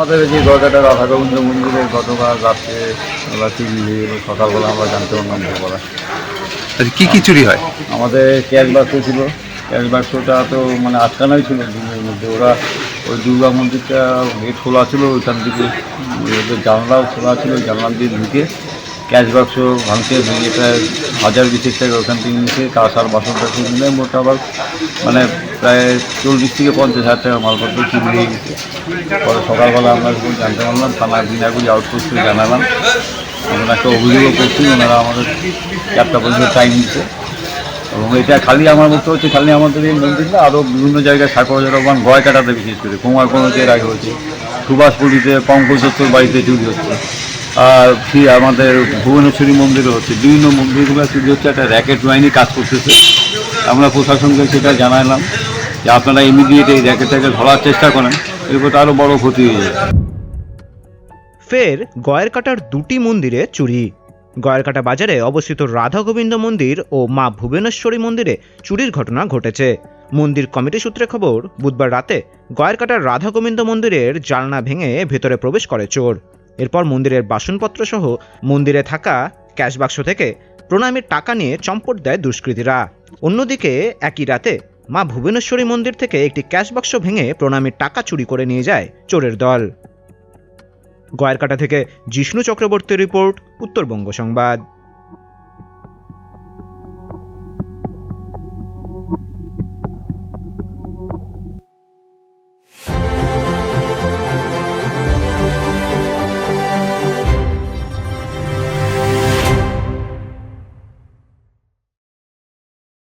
আমাদের যে গয়কাটা রাধা গোবিন্দ মন্দিরে গতকাল রাত্রে আমরা টিভি সকালবেলা আমরা জানতে পারলাম ভোরবেলা কী কী চুরি হয়? আমাদের ক্যাশ বাক্স ছিল। ক্যাশ বাক্সটা তো মানে আটকানোই ছিল দিনের মধ্যে। ওরা ওই দুর্গা মন্দিরটা গেট খোলা ছিল ওইখান থেকে ওদের জানলাও খোলা ছিল জানলা দিয়ে ঢুকে ক্যাশ বাক্স ভাঙতে ভেঙে প্রায় হাজার বিশেষ টাকা ওখান থেকে নিচে কাঁসার বাসন টাসন মিলে মোট আবার মানে প্রায় চল্লিশ থেকে পঞ্চাশ হাজার টাকা মালপত্র চুরি হয়ে গেছে। পরে সকালবেলা আমরা যখন জানতে পারলাম থানার বিনাগুলি আউটপোস্টে জানালাম। একটা অভিযোগও করছি, ওনারা আমাদের চারটা পর্যন্ত টাইম দিচ্ছে। এবং এটা খালি আমার মতো হচ্ছে, খালি আমাদের এই মন্দির না আরও বিভিন্ন জায়গায় সাকর রহমান ভয় কাটাতে বিশেষ করে কুমার কমিটির আগে হচ্ছে সুভাষপুরীতে পঙ্কজ দত্তর বাড়িতে চুরি হচ্ছে। ফি আমাদের ভুবনেশ্বরী মন্দিরে হচ্ছে বিভিন্ন মন্দিরগুলো চুরি হচ্ছে একটা র্যাকেট বাহিনী কাজ করতেছে। আমরা প্রশাসনকে সেটা জানালাম যে আপনারা ইমিডিয়েট এই র্যাকেটটাকে ধরার চেষ্টা করেন এরপর আরও বড় ক্ষতি হয়ে যায় ফের গয়েরকাটার দুটি মন্দিরে চুরি। গয়েরকাটা বাজারে অবস্থিত রাধা গোবিন্দ মন্দির ও মা ভুবনেশ্বরী মন্দিরে চুরির ঘটনা ঘটেছে। মন্দির কমিটি সূত্রে খবর, বুধবার রাতে গয়েরকাটার রাধা গোবিন্দ মন্দিরের জালনা ভেঙে ভেতরে প্রবেশ করে চোর। এরপর মন্দিরের বাসনপত্র সহ মন্দিরে থাকা ক্যাশ বাক্স থেকে প্রণামীর টাকা নিয়ে চম্পট দেয় দুষ্কৃতীরা। অন্যদিকে একই রাতে মা ভুবনেশ্বরী মন্দির থেকে একটি ক্যাশ বাক্স ভেঙে প্রণামীর টাকা চুরি করে নিয়ে যায় চোরের দল। গয়ারকাটা থেকে জিষ্ণু চক্রবর্তীর রিপোর্ট, উত্তরবঙ্গ সংবাদ।